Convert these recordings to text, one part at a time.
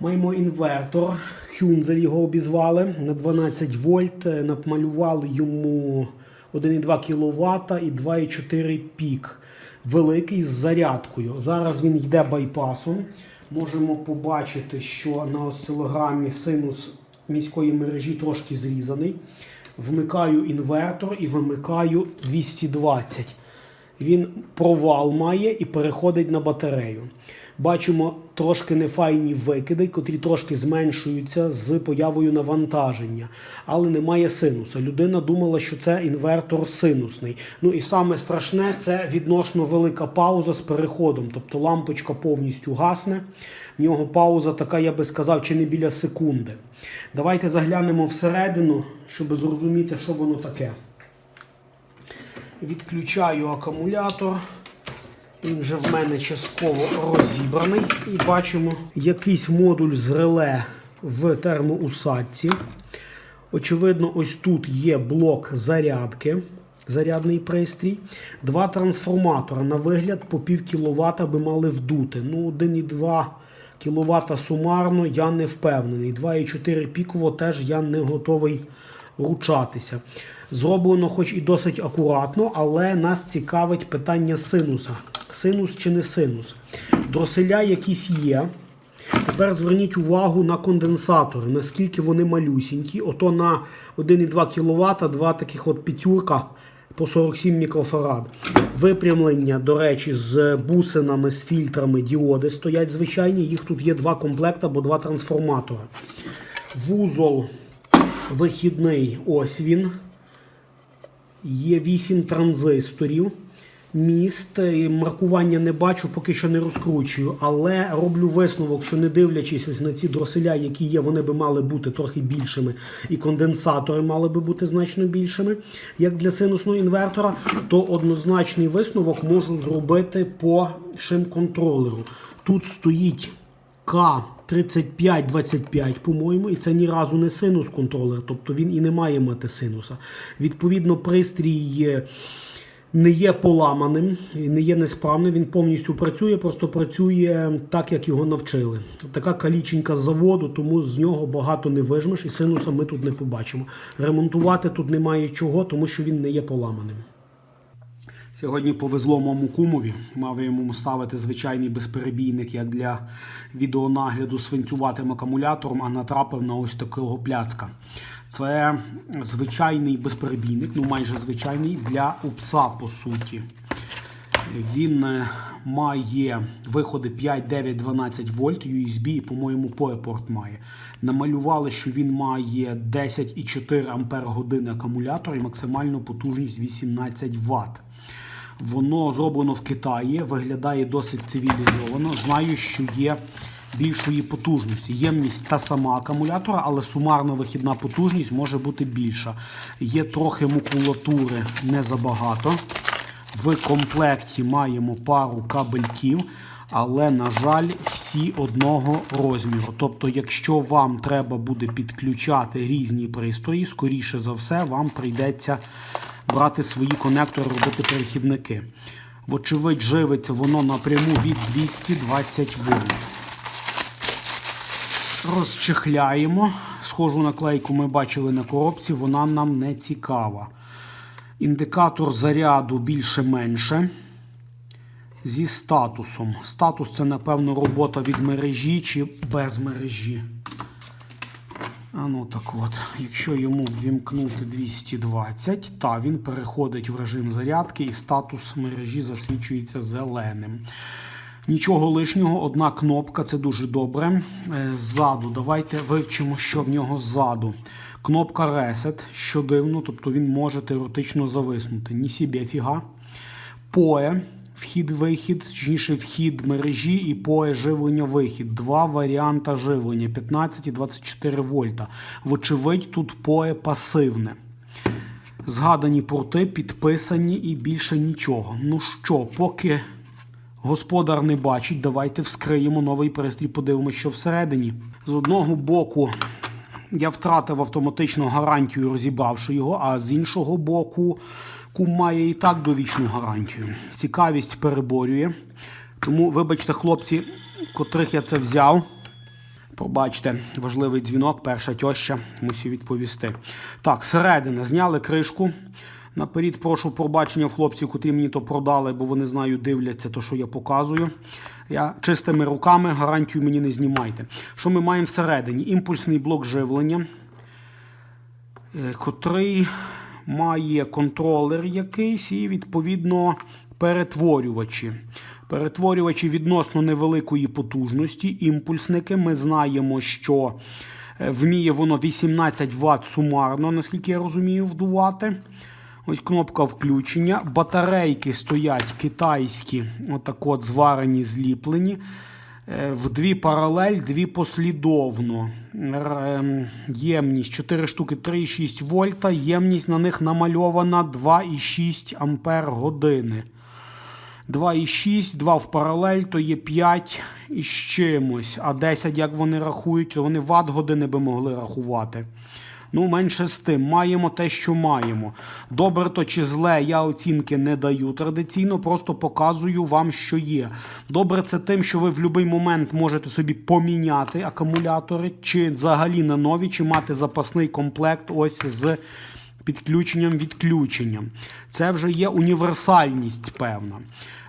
Маємо інвертор. Хюнзель його обізвали на 12 вольт. Е, Намалювали йому 1,2 кВт і 2,4 пік. Великий з зарядкою. Зараз він йде байпасом. Можемо побачити, що на осцилограмі синус міської мережі трошки зрізаний. Вмикаю інвертор і вимикаю 220 він провал має і переходить на батарею. Бачимо трошки нефайні викиди, котрі трошки зменшуються з появою навантаження, але немає синуса. Людина думала, що це інвертор синусний. Ну і саме страшне це відносно велика пауза з переходом. Тобто лампочка повністю гасне. В нього пауза така, я би сказав, чи не біля секунди. Давайте заглянемо всередину, щоб зрозуміти, що воно таке. Відключаю акумулятор. Він вже в мене частково розібраний. І бачимо якийсь модуль з реле в термоусадці. Очевидно, ось тут є блок зарядки, зарядний пристрій. Два трансформатора. На вигляд по пів кіловата би мали вдути. Ну, 1,2 кВт сумарно я не впевнений. 2,4 піково теж я не готовий ручатися. Зроблено, хоч і досить акуратно, але нас цікавить питання синуса. Синус чи не синус. Дроселя якісь є. Тепер зверніть увагу на конденсатори, наскільки вони малюсінькі. Ото на 1,2 кВт два таких от п'ятюрка по 47 мікрофарад. Випрямлення, до речі, з бусинами, з фільтрами діоди стоять звичайні. Їх тут є два комплекти або два трансформатори. Вузол вихідний, ось він. Є 8 транзисторів. Міст і маркування не бачу, поки що не розкручую. Але роблю висновок, що не дивлячись ось на ці дроселя, які є, вони би мали бути трохи більшими, і конденсатори мали би бути значно більшими, як для синусного інвертора, то однозначний висновок можу зробити по шим-контролеру. Тут стоїть К3525, по-моєму, і це ні разу не синус контролер, тобто він і не має мати синуса. Відповідно, пристрій не є поламаним, і не є несправним, він повністю працює, просто працює так, як його навчили. Така каліченька заводу, тому з нього багато не вижмеш, і синуса ми тут не побачимо. Ремонтувати тут немає чого, тому що він не є поламаним. Сьогодні повезло моєму кумові. Мав йому ставити звичайний безперебійник, як для відеонагляду свинцюватим акумулятором, а натрапив на ось такого пляцка. Це звичайний безперебійник, ну майже звичайний для упса, по суті. Він е, має виходи 5, 9, 12 вольт, USB і, по-моєму, поепорт має. Намалювали, що він має 10,4 ампер години акумулятор і максимальну потужність 18 Вт. Воно зроблено в Китаї, виглядає досить цивілізовано. Знаю, що є більшої потужності. Ємність та сама акумулятора, але сумарна вихідна потужність може бути більша. Є трохи макулатури не забагато. В комплекті маємо пару кабельків, але, на жаль, всі одного розміру. Тобто, якщо вам треба буде підключати різні пристрої, скоріше за все, вам прийдеться брати свої конектори, робити перехідники. Вочевидь, живиться воно напряму від 220 вольт. Розчехляємо. Схожу наклейку ми бачили на коробці, вона нам не цікава. Індикатор заряду більше-менше. Зі статусом. Статус це, напевно, робота від мережі чи без мережі. А ну так от, якщо йому ввімкнути 220, та він переходить в режим зарядки і статус мережі засвічується зеленим. Нічого лишнього, одна кнопка, це дуже добре. Е, Ззаду, давайте вивчимо, що в нього ззаду. Кнопка Reset, що дивно, тобто він може теоретично зависнути. Ні собі фіга. PoE, вхід-вихід, точніше вхід мережі і PoE живлення-вихід. Два варіанти живлення 15 і 24 вольта. Вочевидь, тут PoE пасивне. Згадані порти підписані і більше нічого. Ну що, поки господар не бачить, давайте вскриємо новий пристрій, подивимося, що всередині. З одного боку я втратив автоматичну гарантію, розібравши його, а з іншого боку, кум має і так довічну гарантію. Цікавість переборює. Тому, вибачте, хлопці, котрих я це взяв. Пробачте, важливий дзвінок, перша тьоща мусив відповісти. Так, середина, зняли кришку. Наперед прошу пробачення в хлопців, котрі мені то продали, бо вони знаю, дивляться те, що я показую. Я чистими руками гарантію мені не знімайте. Що ми маємо всередині? Імпульсний блок живлення, е, котрий має контролер якийсь і, відповідно, перетворювачі. Перетворювачі відносно невеликої потужності, імпульсники. Ми знаємо, що е, вміє воно 18 Вт сумарно, наскільки я розумію, вдувати. Ось кнопка включення. Батарейки стоять китайські, отак от зварені, зліплені. Е, В дві паралель, дві послідовно. Ем, Ємність 4 штуки 3,6 вольта. Ємність на них намальована 2,6 ампер години. 2,6, 2 в паралель, то є 5 із чимось. А 10, як вони рахують, то вони ватт години би могли рахувати. Ну, менше з тим, маємо те, що маємо. Добре то чи зле, я оцінки не даю традиційно, просто показую вам, що є. Добре, це тим, що ви в будь-який момент можете собі поміняти акумулятори, чи взагалі на нові, чи мати запасний комплект ось з підключенням відключенням. Це вже є універсальність певна.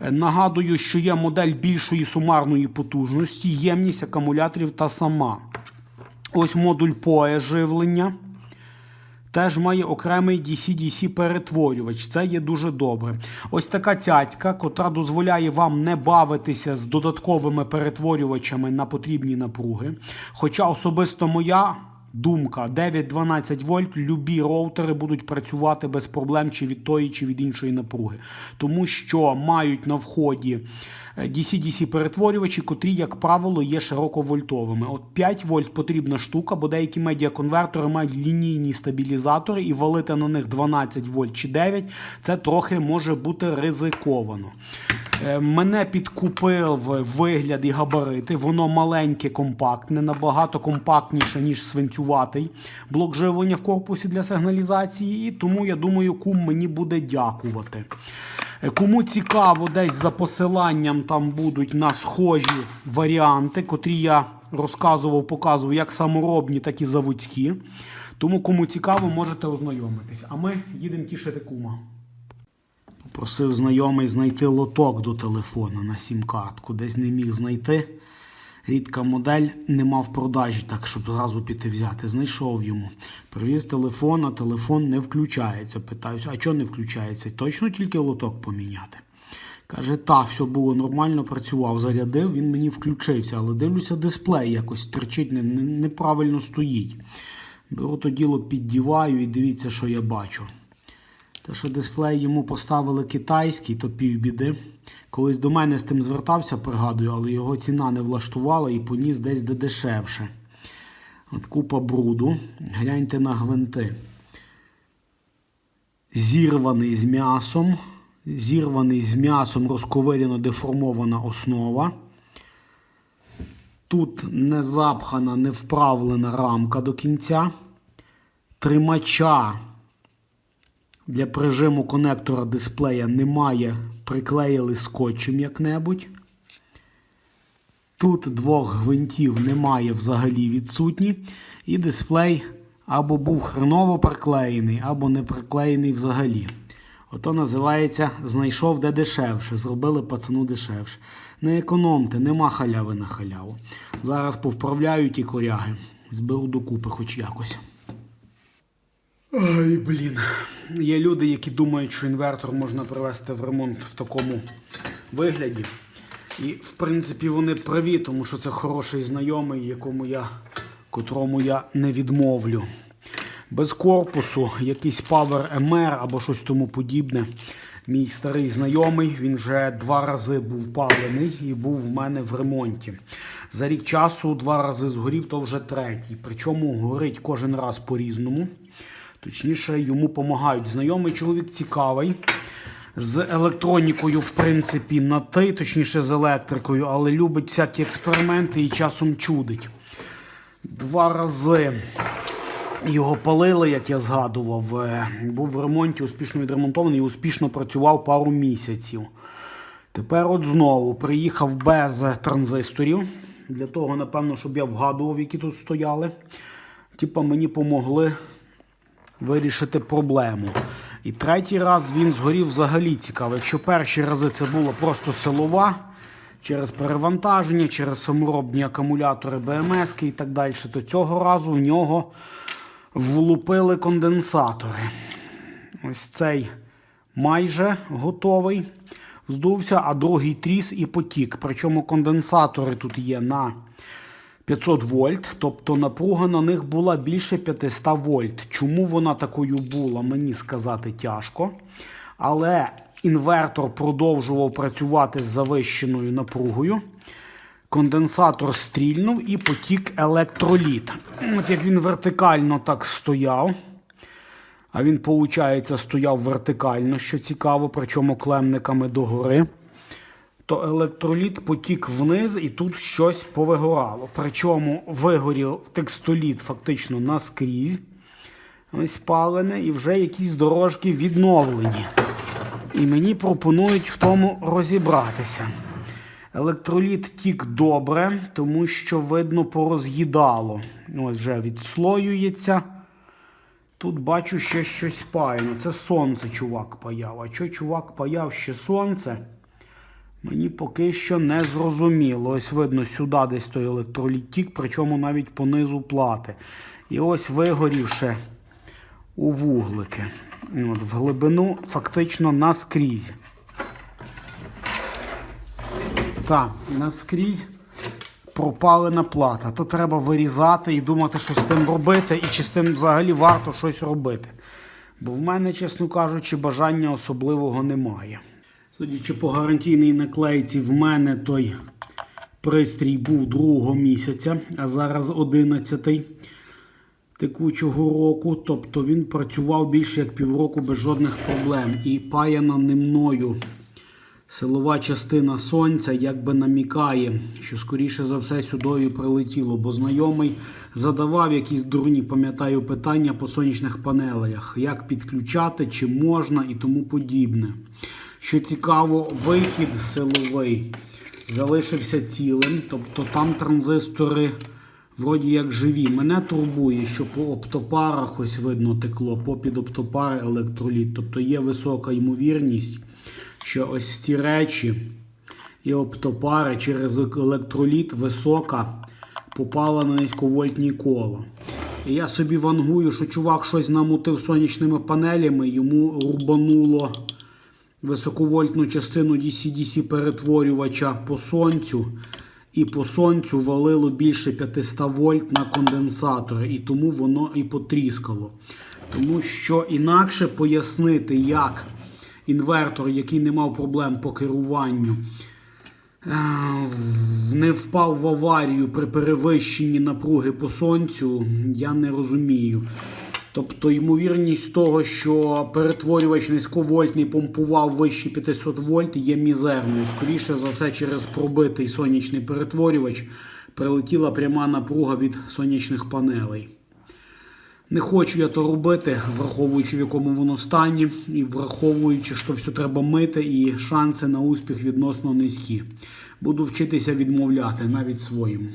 Е, Нагадую, що є модель більшої сумарної потужності, ємність акумуляторів та сама. Ось модуль POE живлення. Теж має окремий DC-DC перетворювач. Це є дуже добре. Ось така цяцька, котра дозволяє вам не бавитися з додатковими перетворювачами на потрібні напруги. Хоча особисто моя думка 9-12 вольт, любі роутери будуть працювати без проблем чи від тої, чи від іншої напруги. Тому що мають на вході DC-DC перетворювачі, котрі, як правило, є широковольтовими. От 5 вольт потрібна штука, бо деякі медіаконвертори мають лінійні стабілізатори і валити на них 12 вольт чи 9 це трохи може бути ризиковано. Е, Мене підкупив вигляд і габарити. Воно маленьке, компактне, набагато компактніше, ніж свинцюватий блок живлення в корпусі для сигналізації. І тому я думаю, кум мені буде дякувати. Кому цікаво, десь за посиланням там будуть на схожі варіанти, котрі я розказував, показував як саморобні, так і заводські. Тому, кому цікаво, можете ознайомитись. А ми їдемо тішити кума. Попросив знайомий знайти лоток до телефона на сім-картку. Десь не міг знайти. Рідка модель нема в продажі, так щоб одразу піти взяти. Знайшов йому. Привіз телефон, а телефон не включається. Питаюся, а чого не включається? Точно тільки лоток поміняти. Каже, та, все було нормально, працював, зарядив, він мені включився, але дивлюся, дисплей якось не- неправильно стоїть. Беру то діло, піддіваю і дивіться, що я бачу. Те, що дисплей йому поставили китайський, то півбіди. Колись до мене з тим звертався, пригадую, але його ціна не влаштувала і поніс десь де дешевше. От купа бруду. Гляньте на гвинти. Зірваний з м'ясом. Зірваний з м'ясом розковиряно деформована основа. Тут не запхана, не вправлена рамка до кінця. Тримача для прижиму конектора дисплея немає, приклеїли скотчем як-небудь. Тут двох гвинтів немає взагалі відсутні. І дисплей або був хреново приклеєний, або не приклеєний взагалі. Ото називається знайшов де дешевше. Зробили пацану дешевше. Не економте, нема халяви на халяву. Зараз повправляю ті коряги. Зберу докупи хоч якось. Ой, блін. Є люди, які думають, що інвертор можна привести в ремонт в такому вигляді. І, в принципі, вони праві, тому що це хороший знайомий, якому я, котрому я не відмовлю. Без корпусу, якийсь Power MR або щось тому подібне. Мій старий знайомий, він вже два рази був палений і був в мене в ремонті. За рік часу два рази згорів, то вже третій. Причому горить кожен раз по-різному. Точніше, йому допомагають. Знайомий чоловік цікавий. З електронікою, в принципі, на ти, точніше з електрикою, але любить всякі експерименти і часом чудить. Два рази його палили, як я згадував. Е, Був в ремонті, успішно відремонтований і успішно працював пару місяців. Тепер от знову приїхав без транзисторів. Для того, напевно, щоб я вгадував, які тут стояли. Типа мені помогли вирішити проблему. І третій раз він згорів взагалі цікаво. Якщо перші рази це було просто силова через перевантаження, через саморобні акумулятори БМС і так далі, то цього разу в нього влупили конденсатори. Ось цей майже готовий. Здувся, а другий тріс і потік. Причому конденсатори тут є на 500 вольт, тобто напруга на них була більше 500 вольт. Чому вона такою була, мені сказати тяжко. Але інвертор продовжував працювати з завищеною напругою. Конденсатор стрільнув і потік електроліт. От як він вертикально так стояв. А він, виходить, стояв вертикально, що цікаво, причому клемниками догори. То електроліт потік вниз і тут щось повигорало. Причому вигорів текстоліт фактично наскрізь. Ось палене, і вже якісь дорожки відновлені. І мені пропонують в тому розібратися. Електроліт тік добре, тому що, видно, пороз'їдало. Ось вже відслоюється. Тут бачу ще щось паяно. Це сонце чувак паяв. А що чувак паяв ще сонце? Мені поки що не зрозуміло. Ось видно сюди десь той електроліт тік, причому навіть по низу плати. І ось вигорівши у вуглики. От, в глибину фактично наскрізь. Так, наскрізь пропалена плата. То треба вирізати і думати, що з тим робити, і чи з тим взагалі варто щось робити. Бо в мене, чесно кажучи, бажання особливого немає. Судячи по гарантійній наклейці, в мене той пристрій був другого місяця, а зараз 11 текучого року. Тобто він працював більше як півроку без жодних проблем. І паяна не мною силова частина сонця якби намікає, що скоріше за все сюди прилетіло, бо знайомий задавав якісь дурні, пам'ятаю, питання по сонячних панелях, як підключати, чи можна і тому подібне. Що цікаво, вихід силовий залишився цілим, тобто там транзистори вроді як живі. Мене турбує, що по оптопарах ось видно текло, попід оптопари електроліт. Тобто є висока ймовірність, що ось ці речі і оптопари через електроліт висока попала на низьковольтні кола. І я собі вангую, що чувак щось намутив сонячними панелями, йому рубануло високовольтну частину DC-DC перетворювача по сонцю. І по сонцю валило більше 500 вольт на конденсатори, і тому воно і потріскало. Тому що інакше пояснити, як інвертор, який не мав проблем по керуванню, е, не впав в аварію при перевищенні напруги по сонцю, я не розумію. Тобто ймовірність того, що перетворювач низьковольтний помпував вище 500 вольт, є мізерною. Скоріше за все, через пробитий сонячний перетворювач прилетіла пряма напруга від сонячних панелей. Не хочу я то робити, враховуючи, в якому воно стані, і враховуючи, що все треба мити, і шанси на успіх відносно низькі. Буду вчитися відмовляти навіть своїм.